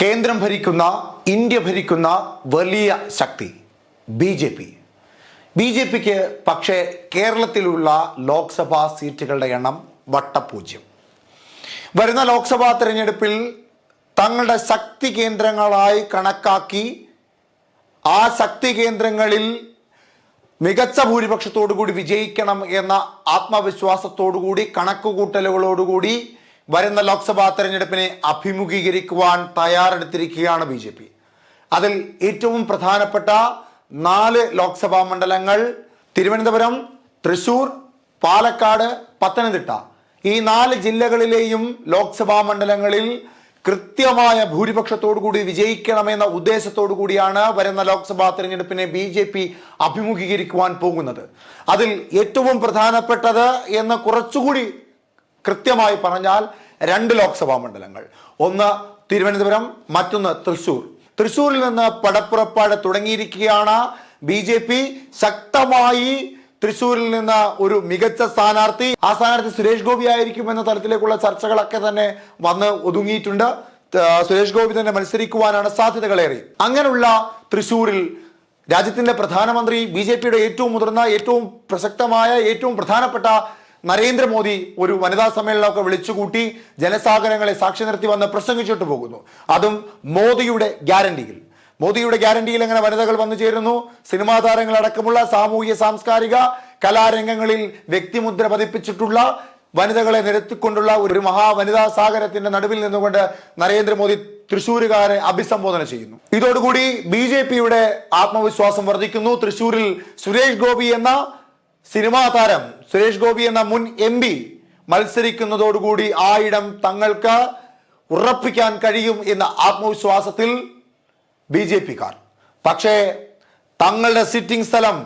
കേന്ദ്രം ഭരിക്കുന്ന ഇന്ത്യ ഭരിക്കുന്ന വലിയ ശക്തി B J P. B J പിക്ക് പക്ഷേ കേരളത്തിലുള്ള ലോക്സഭാ സീറ്റുകളുടെ എണ്ണം വട്ടപൂജ്യം. വരുന്ന ലോക്സഭാ തിരഞ്ഞെടുപ്പിൽ തങ്ങളുടെ ശക്തി കേന്ദ്രങ്ങളായി കണക്കാക്കി ആ ശക്തി കേന്ദ്രങ്ങളിൽ മികച്ച ഭൂരിപക്ഷത്തോടുകൂടി വിജയിക്കണം എന്ന ആത്മവിശ്വാസത്തോടുകൂടി കണക്കുകൂട്ടലുകളോടുകൂടി വരുന്ന ലോക്സഭാ തെരഞ്ഞെടുപ്പിനെ അഭിമുഖീകരിക്കുവാൻ തയ്യാറെടുത്തിരിക്കുകയാണ് ബി ജെ പി. അതിൽ ഏറ്റവും പ്രധാനപ്പെട്ട നാല് ലോക്സഭാ മണ്ഡലങ്ങൾ തിരുവനന്തപുരം തൃശൂർ പാലക്കാട് പത്തനംതിട്ട. ഈ നാല് ജില്ലകളിലെയും ലോക്സഭാ മണ്ഡലങ്ങളിൽ കൃത്യമായ ഭൂരിപക്ഷത്തോടു കൂടി വിജയിക്കണമെന്ന ഉദ്ദേശത്തോടു കൂടിയാണ് വരുന്ന ലോക്സഭാ തെരഞ്ഞെടുപ്പിനെ ബി ജെ പി അഭിമുഖീകരിക്കുവാൻ പോകുന്നത്. അതിൽ ഏറ്റവും പ്രധാനപ്പെട്ടത് എന്ന് കുറച്ചുകൂടി കൃത്യമായി പറഞ്ഞാൽ രണ്ട് ലോക്സഭാ മണ്ഡലങ്ങൾ. ഒന്ന് തിരുവനന്തപുരം മറ്റൊന്ന് തൃശൂർ തൃശൂരിൽ നിന്ന് പടപ്പുറപ്പാട് തുടങ്ങിയിരിക്കുകയാണ് ബി ജെ പി. ശക്തമായി തൃശൂരിൽ നിന്ന് ഒരു മികച്ച സ്ഥാനാർത്ഥി. ആ സ്ഥാനാർത്ഥി സുരേഷ് ഗോപി ആയിരിക്കും എന്ന തരത്തിലേക്കുള്ള ചർച്ചകളൊക്കെ തന്നെ വന്ന് ഒതുങ്ങിയിട്ടുണ്ട്. സുരേഷ് ഗോപി തന്നെ മത്സരിക്കുവാനാണ് സാധ്യതകളേറി അങ്ങനെയുള്ള തൃശൂരിൽ രാജ്യത്തിന്റെ പ്രധാനമന്ത്രി ബി ജെ പിയുടെ ഏറ്റവും മുതിർന്ന ഏറ്റവും പ്രസക്തമായ ഏറ്റവും പ്രധാനപ്പെട്ട നരേന്ദ്രമോദി ഒരു വനിതാ സമ്മേളനമൊക്കെ വിളിച്ചുകൂട്ടി ജനസാഗരങ്ങളെ സാക്ഷി നിർത്തി വന്ന് പ്രസംഗിച്ചിട്ട് പോകുന്നു. അതും മോദിയുടെ ഗ്യാരണ്ടിയിൽ. മോദിയുടെ ഗ്യാരണ്ടിയിൽ എങ്ങനെ വനിതകൾ വന്നു ചേരുന്നു? സിനിമാ താരങ്ങളടക്കമുള്ള സാമൂഹ്യ സാംസ്കാരിക കലാരംഗങ്ങളിൽ വ്യക്തിമുദ്ര പതിപ്പിച്ചിട്ടുള്ള വനിതകളെ നിരത്തിക്കൊണ്ടുള്ള ഒരു മഹാ വനിതാ സാഗരത്തിന്റെ നടുവിൽ നിന്നുകൊണ്ട് നരേന്ദ്രമോദി തൃശ്ശൂരുകാരെ അഭിസംബോധന ചെയ്യുന്നു. ഇതോടുകൂടി ബി ജെ പിയുടെ ആത്മവിശ്വാസം വർദ്ധിക്കുന്നു. തൃശ്ശൂരിൽ സുരേഷ് ഗോപി എന്ന സിനിമാ താരം സുരേഷ് ഗോപി എന്ന മുൻ എം പി മത്സരിക്കുന്നതോടുകൂടി ആ ഇടം തങ്ങൾക്ക് ഉറപ്പിക്കാൻ കഴിയും എന്ന ആത്മവിശ്വാസത്തിൽ ബി ജെ പിക്കാർ. പക്ഷേ തങ്ങളുടെ സിറ്റിംഗ് സ്ഥലം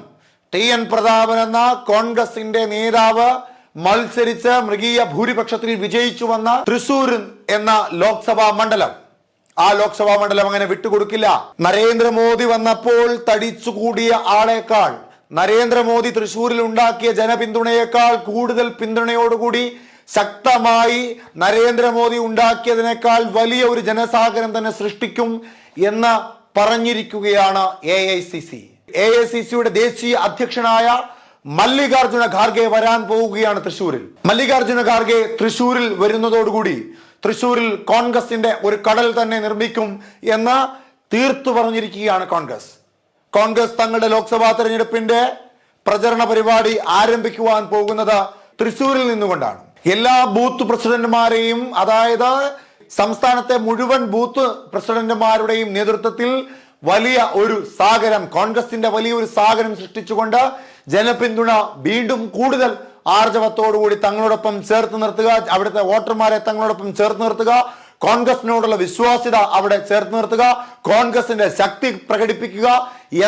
ടി എൻ പ്രതാപൻ എന്ന കോൺഗ്രസിന്റെ നേതാവ് മത്സരിച്ച് മൃഗീയ ഭൂരിപക്ഷത്തിൽ വിജയിച്ചു വന്ന തൃശൂർ എന്ന ലോക്സഭാ മണ്ഡലം. ആ ലോക്സഭാ മണ്ഡലം അങ്ങനെ വിട്ടുകൊടുക്കില്ല. നരേന്ദ്രമോദി വന്നപ്പോൾ തടിച്ചുകൂടിയ ആളേക്കാൾ നരേന്ദ്രമോദി തൃശൂരിൽ ഉണ്ടാക്കിയ ജനപിന്തുണയേക്കാൾ കൂടുതൽ പിന്തുണയോടുകൂടി ശക്തമായി നരേന്ദ്രമോദി ഉണ്ടാക്കിയതിനേക്കാൾ വലിയ ഒരു ജനസാഗരം തന്നെ സൃഷ്ടിക്കും എന്ന് പറഞ്ഞിരിക്കുകയാണ് A I C C A I C സിയുടെ ദേശീയ അധ്യക്ഷനായ മല്ലികാർജുന ഖാർഗെ വരാൻ പോവുകയാണ് തൃശൂരിൽ. മല്ലികാർജുന ഖാർഗെ തൃശൂരിൽ വരുന്നതോടുകൂടി തൃശൂരിൽ കോൺഗ്രസിന്റെ ഒരു കടൽ തന്നെ നിർമ്മിക്കും എന്ന് തീർത്തു പറഞ്ഞിരിക്കുകയാണ് കോൺഗ്രസ്. കോൺഗ്രസ് തങ്ങളുടെ ലോക്സഭാ തെരഞ്ഞെടുപ്പിന്റെ പ്രചരണ പരിപാടി ആരംഭിക്കുവാൻ പോകുന്നത് തൃശൂരിൽ നിന്നുകൊണ്ടാണ്. എല്ലാ ബൂത്ത് പ്രസിഡന്റുമാരെയും അതായത് സംസ്ഥാനത്തെ മുഴുവൻ ബൂത്ത് പ്രസിഡന്റുമാരുടെയും നേതൃത്വത്തിൽ വലിയ ഒരു സാഗരം കോൺഗ്രസിന്റെ വലിയ ഒരു സാഗരം സൃഷ്ടിച്ചുകൊണ്ട് ജനപിന്തുണ വീണ്ടും കൂടുതൽ ആർജവത്തോടുകൂടി തങ്ങളോടൊപ്പം ചേർത്ത് നിർത്തുക അവിടുത്തെ വോട്ടർമാരെ തങ്ങളോടൊപ്പം ചേർത്ത് നിർത്തുക കോൺഗ്രസിനോടുള്ള വിശ്വാസ്യത അവിടെ ചേർത്ത് നിർത്തുക കോൺഗ്രസിന്റെ ശക്തി പ്രകടിപ്പിക്കുക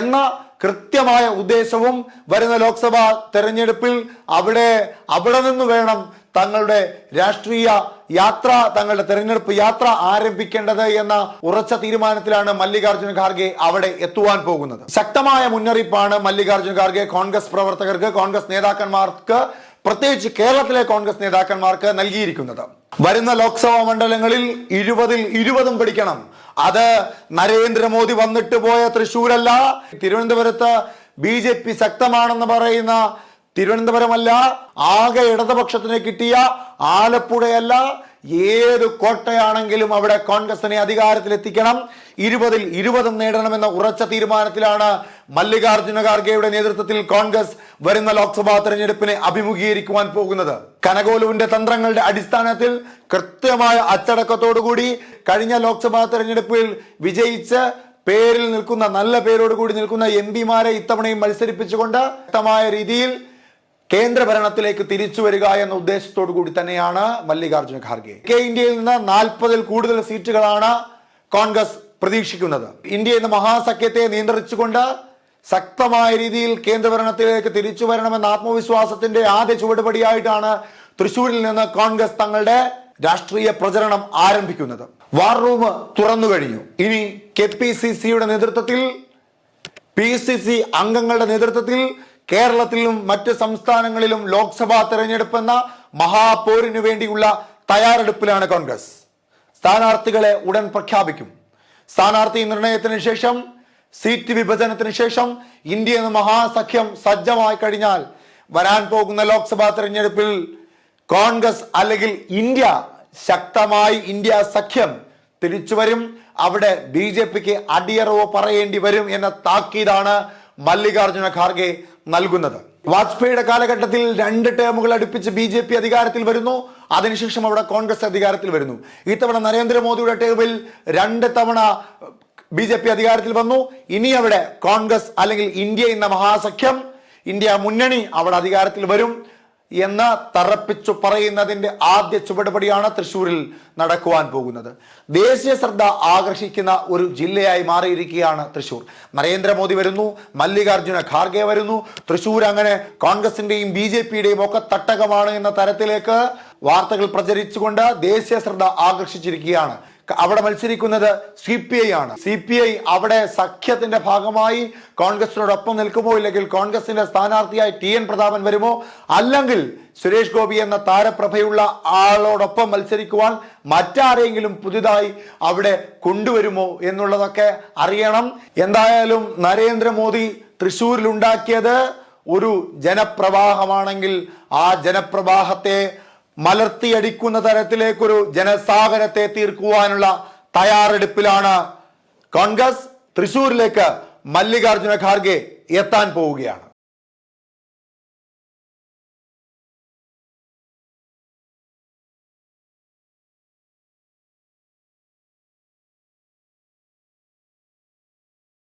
എന്ന കൃത്യമായ ഉദ്ദേശവും വരുന്ന ലോക്സഭാ തെരഞ്ഞെടുപ്പിൽ അവിടെ അവിടെ നിന്ന് വേണം തങ്ങളുടെ രാഷ്ട്രീയ യാത്ര തങ്ങളുടെ തെരഞ്ഞെടുപ്പ് യാത്ര ആരംഭിക്കേണ്ടത് എന്ന ഉറച്ച തീരുമാനത്തിലാണ് മല്ലികാർജുന ഖാർഗെ അവിടെ എത്തുവാൻ പോകുന്നത്. ശക്തമായ മുന്നറിയിപ്പാണ് മല്ലികാർജുന ഖാർഗെ കോൺഗ്രസ് പ്രവർത്തകർക്ക് കോൺഗ്രസ് നേതാക്കന്മാർക്ക് പ്രത്യേകിച്ച് കേരളത്തിലെ കോൺഗ്രസ് നേതാക്കന്മാർക്ക് നൽകിയിരിക്കുന്നത്. വരുന്ന ലോക്സഭാ മണ്ഡലങ്ങളിൽ ഇരുപതിൽ ഇരുപതും പിടിക്കണം. അത് നരേന്ദ്രമോദി വന്നിട്ട് പോയ തൃശ്ശൂരല്ല തിരുവനന്തപുരത്ത് ബി ജെ പി ശക്തമാണെന്ന് പറയുന്ന തിരുവനന്തപുരമല്ല ആകെ ഇടതുപക്ഷത്തിന് കിട്ടിയ ആലപ്പുഴയല്ല ഏത് കോട്ടയാണെങ്കിലും അവിടെ കോൺഗ്രസിനെ അധികാരത്തിൽ എത്തിക്കണം ഇരുപതിൽ ഇരുപതും നേടണമെന്ന ഉറച്ച തീരുമാനത്തിലാണ് മല്ലികാർജുന ഖാർഗെയുടെ നേതൃത്വത്തിൽ കോൺഗ്രസ് വരുന്ന ലോക്സഭാ തെരഞ്ഞെടുപ്പിനെ അഭിമുഖീകരിക്കുവാൻ പോകുന്നത്. കനകോലുവിന്റെ തന്ത്രങ്ങളുടെ അടിസ്ഥാനത്തിൽ കൃത്യമായ അച്ചടക്കത്തോടുകൂടി കഴിഞ്ഞ ലോക്സഭാ തെരഞ്ഞെടുപ്പിൽ വിജയിച്ച് പേരിൽ നിൽക്കുന്ന നല്ല പേരോടുകൂടി നിൽക്കുന്ന എം പിമാരെ ഇത്തവണയും മത്സരിപ്പിച്ചുകൊണ്ട് വ്യക്തമായ രീതിയിൽ കേന്ദ്ര ഭരണത്തിലേക്ക് തിരിച്ചു വരിക എന്ന ഉദ്ദേശത്തോടു കൂടി തന്നെയാണ് മല്ലികാർജുന ഖാർഗെ. കെ ഇന്ത്യയിൽ നിന്ന് നാൽപ്പതിൽ കൂടുതൽ സീറ്റുകളാണ് കോൺഗ്രസ് പ്രതീക്ഷിക്കുന്നത്. ഇന്ത്യ എന്ന മഹാസഖ്യത്തെ നിയന്ത്രിച്ചുകൊണ്ട് ശക്തമായ രീതിയിൽ കേന്ദ്ര ഭരണത്തിലേക്ക് തിരിച്ചു വരണമെന്ന ആത്മവിശ്വാസത്തിന്റെ ആദ്യ ചുവടുപടിയായിട്ടാണ് തൃശൂരിൽ നിന്ന് കോൺഗ്രസ് തങ്ങളുടെ രാഷ്ട്രീയ പ്രചരണം ആരംഭിക്കുന്നത്. വാർ റൂം തുറന്നു കഴിഞ്ഞു. ഇനി കെ പി സി സിയുടെ നേതൃത്വത്തിൽ പി സി സി അംഗങ്ങളുടെ നേതൃത്വത്തിൽ കേരളത്തിലും മറ്റ് സംസ്ഥാനങ്ങളിലും ലോക്സഭാ തെരഞ്ഞെടുപ്പ് എന്ന മഹാപോരിനു വേണ്ടിയുള്ള തയ്യാറെടുപ്പിലാണ് കോൺഗ്രസ്. സ്ഥാനാർത്ഥികളെ ഉടൻ പ്രഖ്യാപിക്കും. സ്ഥാനാർത്ഥി നിർണയത്തിന് ശേഷം സീറ്റ് വിഭജനത്തിന് ശേഷം ഇന്ത്യ എന്ന മഹാസഖ്യം സജ്ജമായി കഴിഞ്ഞാൽ വരാൻ പോകുന്ന ലോക്സഭാ തെരഞ്ഞെടുപ്പിൽ കോൺഗ്രസ് അല്ലെങ്കിൽ ഇന്ത്യ ശക്തമായി ഇന്ത്യ സഖ്യം തിരിച്ചു വരും. അവിടെ ബി ജെ പിക്ക് അടിയറവ് പറയേണ്ടി വരും എന്ന താക്കീതാണ് മല്ലികാർജുന ഖാർഗെ നൽകുന്നത്. വാജ്പേയിയുടെ കാലഘട്ടത്തിൽ രണ്ട് ടേമുകൾ അടുപ്പിച്ച് ബി ജെ പി അധികാരത്തിൽ വരുന്നു. അതിനുശേഷം അവിടെ കോൺഗ്രസ് അധികാരത്തിൽ വരുന്നു. ഇത്തവണ നരേന്ദ്രമോദിയുടെ ടേമിൽ രണ്ട് തവണ ബി ജെ പി അധികാരത്തിൽ വന്നു. ഇനി അവിടെ കോൺഗ്രസ് അല്ലെങ്കിൽ ഇന്ത്യ എന്ന മഹാസഖ്യം ഇന്ത്യ മുന്നണി അവിടെ അധികാരത്തിൽ വരും. എന്ന് തറപ്പിച്ചു പറയുന്നതിന്റെ ആദ്യ ചുവടുപടിയാണ് തൃശ്ശൂരിൽ നടക്കുവാൻ പോകുന്നത്. ദേശീയ ശ്രദ്ധ ആകർഷിക്കുന്ന ഒരു ജില്ലയായി മാറിയിരിക്കുകയാണ് തൃശ്ശൂർ. നരേന്ദ്രമോദി വരുന്നു മല്ലികാർജുന ഖാർഗെ വരുന്നു. തൃശ്ശൂർ അങ്ങനെ കോൺഗ്രസിന്റെയും ബി ജെ പിയുടെയും ഒക്കെ തട്ടകമാണ് എന്ന തരത്തിലേക്ക് വാർത്തകൾ പ്രചരിച്ചുകൊണ്ട് ദേശീയ ശ്രദ്ധ ആകർഷിച്ചിരിക്കുകയാണ് അവിടെ മത്സരിക്കുന്നത് സി പി ഐ ആണ്. സി പി ഐ അവിടെ സഖ്യത്തിന്റെ ഭാഗമായി കോൺഗ്രസിനോടൊപ്പം നിൽക്കുമോ ഇല്ലെങ്കിൽ കോൺഗ്രസിന്റെ സ്ഥാനാർത്ഥിയായി ടി എൻ പ്രതാപൻ വരുമോ? അല്ലെങ്കിൽ സുരേഷ് ഗോപി എന്ന താരപ്രഭയുള്ള ആളോടൊപ്പം മത്സരിക്കുവാൻ മറ്റാരെങ്കിലും പുതുതായി അവിടെ കൊണ്ടുവരുമോ എന്നുള്ളതൊക്കെ അറിയണം. എന്തായാലും നരേന്ദ്രമോദി തൃശൂരിൽ ഉണ്ടാക്കിയത് ഒരു ജനപ്രവാഹമാണെങ്കിൽ ആ ജനപ്രവാഹത്തെ മലർത്തിയടിക്കുന്ന തരത്തിലേക്കൊരു ജനസാഗരത്തെ തീർക്കുവാനുള്ള തയ്യാറെടുപ്പിലാണ് കോൺഗ്രസ്. തൃശൂരിലേക്ക് മല്ലികാർജുന ഖാർഗെ എത്താൻ പോവുകയാണ്.